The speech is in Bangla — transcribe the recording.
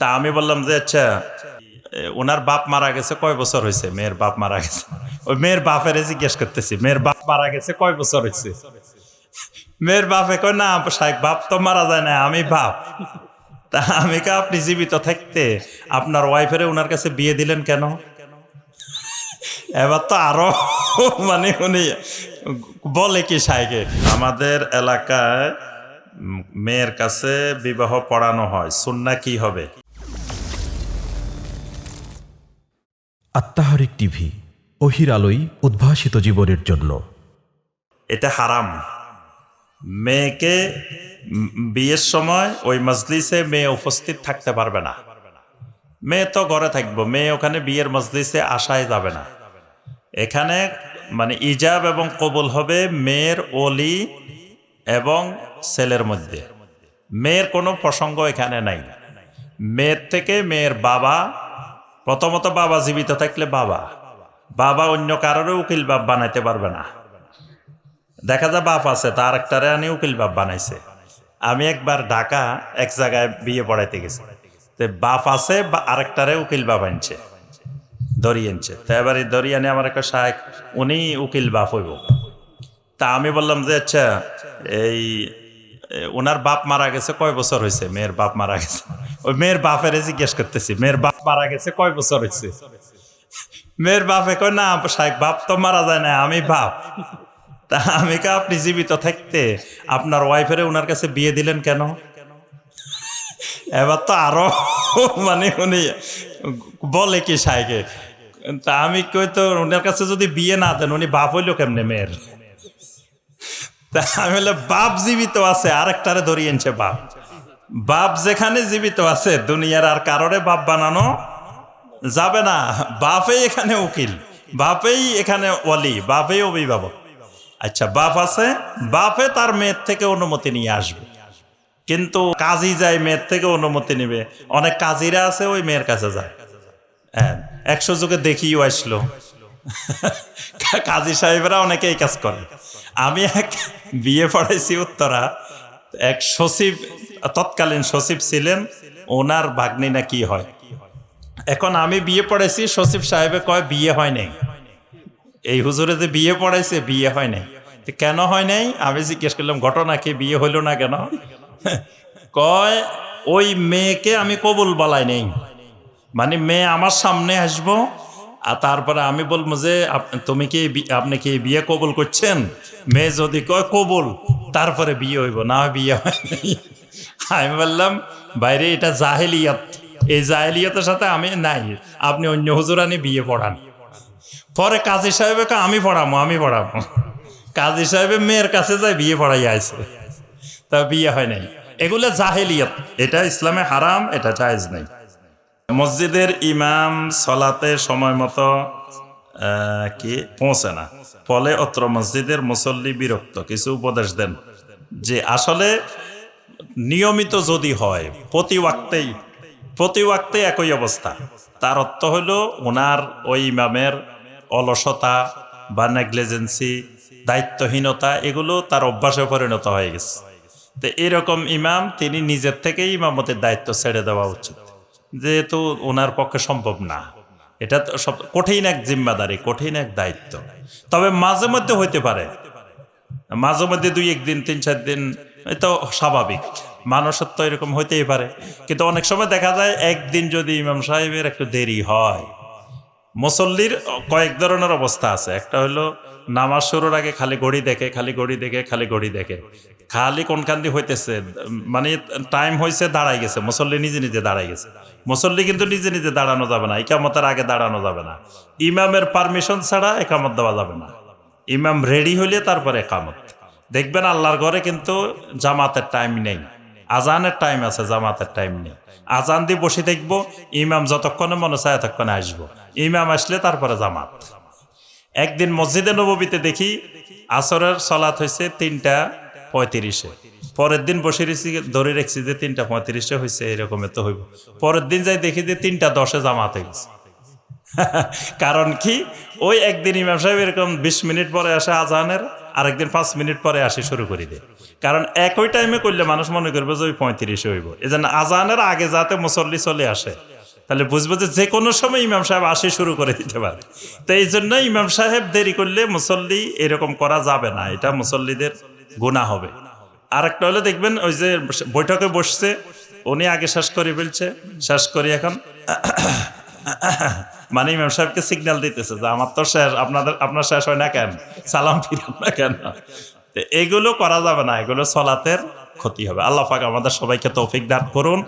তা আমি বললাম যে আচ্ছা ওনার বাপ মারা গেছে কয় বছর হয়েছে মেয়ের বাপ মারা গেছে। ওই মেয়ের বাপের জিজ্ঞেস করতেছি, মেয়ের বাপ মারা গেছে কয় বছর হয়েছে মেয়ের বাপে কয়, না, সাহেব, বাপ তো মারা যায় না, আমি বাপ। তা আমি কা, আপনি জীবিত থাকতে আপনার ওয়াইফের ওনার কাছে বিয়ে দিলেন কেন? এবার তো আরও মানে উনি বলে কি সাইকে আমাদের এলাকায় মেয়ের কাছে বিবাহ পড়ানো হয়, সুন্না কি হবে? আত্মাহারিক টিভি অহির আলোই উদ্ভাসিত জীবনের জন্য। এটা হারাম। মেয়েকে বিয়ের সময় ওই মজলিসে মেয়ে উপস্থিত থাকতে পারবে না। মেয়ে তো ঘরে থাকব, মেয়ে ওখানে বিয়ের মজলিসে আসাই যাবে না। এখানে মানে ইজাব এবং কবুল হবে মেয়ের অলি এবং ছেলের মধ্যে। মেয়ের কোনো প্রসঙ্গ এখানে নাই। মেয়ের থেকে মেয়ের বাবা প্রথমত বাবা জীবিত থাকলে বাবা। বাবা অন্য কারোরও উকিল বাপ বানাইতে পারবে না। দেখা যায় বাপ আছে, তার একটারে আনি উকিল বাপ বানাইছে। আমি একবার ঢাকা এক জায়গায় বিয়ে পড়াইতে গেছি। তো বাপ আছে আরেকটারে উকিল বাপ আনছে ধরিয়ে আনছে। তো এবার এই ধরিয়ে আনে আমার একটা সাহেব উনি উকিল বাপ হইব। তা আমি বললাম যে আচ্ছা এই ওনার বাপ মারা গেছে, কয় বছর হয়েছে মেয়ের বাপ মারা গেছে। ওই মেয়ের বাপের জিজ্ঞেস করতেছি, মেয়ের বাপ মারা গেছে, কয় বছর হয়েছে? মেয়ের বাপে কয়, না, সাহেব, বাপ তো মারা যায় না, আমি বাপ। তা আমি কা আপনি জীবিত থাকতে, আপনার ওয়াইফের ওনার কাছে বিয়ে দিলেন কেন? এবার তো আরও মানে উনি বলে কি সাইকে তা আমি কই তো ওনার কাছে যদি বিয়ে না দেন, উনি বাপ হইল কেমনে মেয়ের? তা আমি বললাম, বাপ জীবিত আছে, আরেকটারে ধরিয়ে আনছে বাপ। বাপ যেখানে জীবিত আছে, দুনিয়ার আর কারোরে বাপ বানানো যাবে না। বাপেই এখানে উকিল, বাপেই এখানে অলি বাপেই অভিভাবক। আচ্ছা বাপ আছে, বাপে তার মেয়ের থেকে অনুমতি নিয়ে আসবে। কিন্তু কাজী যায় মেয়ের থেকে অনুমতি নেবে। অনেক কাজীরা আছে, ওই মেয়ের কাছে যায়। হ্যাঁ একশো যুগে দেখিও আসলো। কাজী সাহেবরা অনেকে এই কাজ করে। আমি এক বিয়ে পড়াইছি উত্তরা, এক সচিব তৎকালীন সচিব ছিলেন, ওনার ভাগ্নি না কি হয়? এখন আমি বিয়ে পড়াইছি, সচিব সাহেবে কয়, বিয়ে হয় নাই। এই হুজুরে যে বিয়ে পড়াইছে, বিয়ে হয় নাই। কেন হয় নাই? আমি জিজ্ঞেস করলাম, ঘটনা কি? বিয়ে হইল না কেন? কয়, ওই মেয়েকে আমি কবুল বলাই নেই। মানে মেয়ে আমার সামনে আসব, আর তারপরে আমি বলব যে তুমি কি আপনি কি বিয়ে কবুল করছেন? মেয়ে যদি কয়, কবুল। তারপরে বিয়ে হইব, না বিয়ে হয়। আমি বললাম, বাইরে এটা জাহেলিয়াত। এই জাহেলিয়াতের সাথে আমি নাই। আপনি অন্য হুজুরানি বিয়ে পড়ান। পরে কাজী সাহেবে আমি পড়াবো আমি পড়াবো কাজী সাহেবে মেয়ের কাছে যায় বিয়ে পড়াই আইছে। তা বিয়ে হয় নাই। এগুলো জাহেলিয়াত। এটা ইসলামে হারাম, এটা জায়েজ নাই। মসজিদের ইমাম সলাতে সময় মতো কি? পৌঁছে না। ফলে অত্র মসজিদের মুসল্লি বিরক্ত। কিছু উপদেশ দেন। যে আসলে নিয়মিত যদি হয়, প্রতি ওয়াক্তেই, প্রতি ওয়াক্তে একই অবস্থা। তার অর্থ হলো, ওনার ওই ইমামের অলসতা বা নেগলিজেন্সি, দায়িত্বহীনতা, এগুলো তার অভ্যাসে পরিণত হয়ে গেছে। তো এরকম ইমাম তিনি নিজের থেকেই ইমামতের দায়িত্ব ছেড়ে দেওয়া উচিত। যেহেতু ওনার পক্ষে সম্ভব না। এটা তো সব কঠিন এক জিম্মাদারি, কঠিন এক দায়িত্ব। তবে মাঝে মধ্যে হইতে পারে। মাঝে মধ্যে দুই, একদিন, তিন, চার দিন তো স্বাভাবিক। মানুষের তো এরকম হইতেই পারে। কিন্তু অনেক সময় দেখা যায় একদিন যদি ইমাম সাহেবের একটু দেরি হয়, মুসল্লির কয়েক ধরনের অবস্থা আছে। একটা হলো নামাজ শুরুর আগে খালি ঘড়ি দেখে, খালি ঘড়ি দেখে, খালি ঘড়ি দেখে। খালি কোনখান দিয়ে হইতেছে মানে টাইম হয়েছে দাঁড়াই গেছে। মুসল্লি নিজে নিজে দাঁড়াই গেছে। মুসল্লি কিন্তু নিজে নিজে দাঁড়ানো যাবে না। ইকামতের আগে দাঁড়ানো যাবে না। ইমামের পারমিশন ছাড়া একামত দেওয়া যাবে না। ইমাম রেডি হইলে তারপরে একামত। দেখবেন আল্লাহর ঘরে কিন্তু জামাতের টাইম নেই। আজানের টাইম আছে, জামাতের টাইম নেই। আজান দিয়ে বসে দেখব, ইমাম যতক্ষণে মনে চায় ততক্ষণে আসব। ইমাম আসলে তারপরে জামাত। একদিন মসজিদে নবীতে দেখি, আসরের সলাৎ হয়েছে তিনটা পঁয়ত্রিশে। পরের দিন বসে রেখেছি ধরে রেখছি যে তিনটা পঁয়ত্রিশে হয়েছে এরকম তো হইব। পরের দিন যাই দেখি যে তিনটা দশে জামাত হয়ে গেছে। কারণ কি? ওই একদিন ইমাম সাহেব এরকম বিশ মিনিট পরে আসে আজানের, আরেকদিন পাঁচ মিনিট পরে আসি শুরু করে দেয়। কারণ একই টাইমে করলে মানুষ মনে করবে যে ওই পঁয়ত্রিশে হইব। এই জন্য আজানের আগে যাতে মুসল্লি চলে আসে, তাহলে বুঝব যে যে কোনো সময় ইমাম সাহেব আসি শুরু করে দিতে পারে। তো এই জন্য ইমাম সাহেব দেরি করলে মুসল্লি এরকম করা যাবে না, এটা মুসল্লিদের গুণা হবে। আর একটা হলে দেখবেন, ওই যে বৈঠকে বসছে, উনি আগে শেষ করে ফেলছে, শেষ করি এখন। মানে ইমাম সাহেবকে সিগন্যাল দিতেছে যে আমার তো শেষ, আপনাদের, আপনার শেষ হয় না কেন? সালাম ফিরান না কেন? এগুলো করা যাবে না, এগুলো সলাতের ক্ষতি হবে। আল্লাহ পাক আমাদের সবাইকে তৌফিক দান করুন।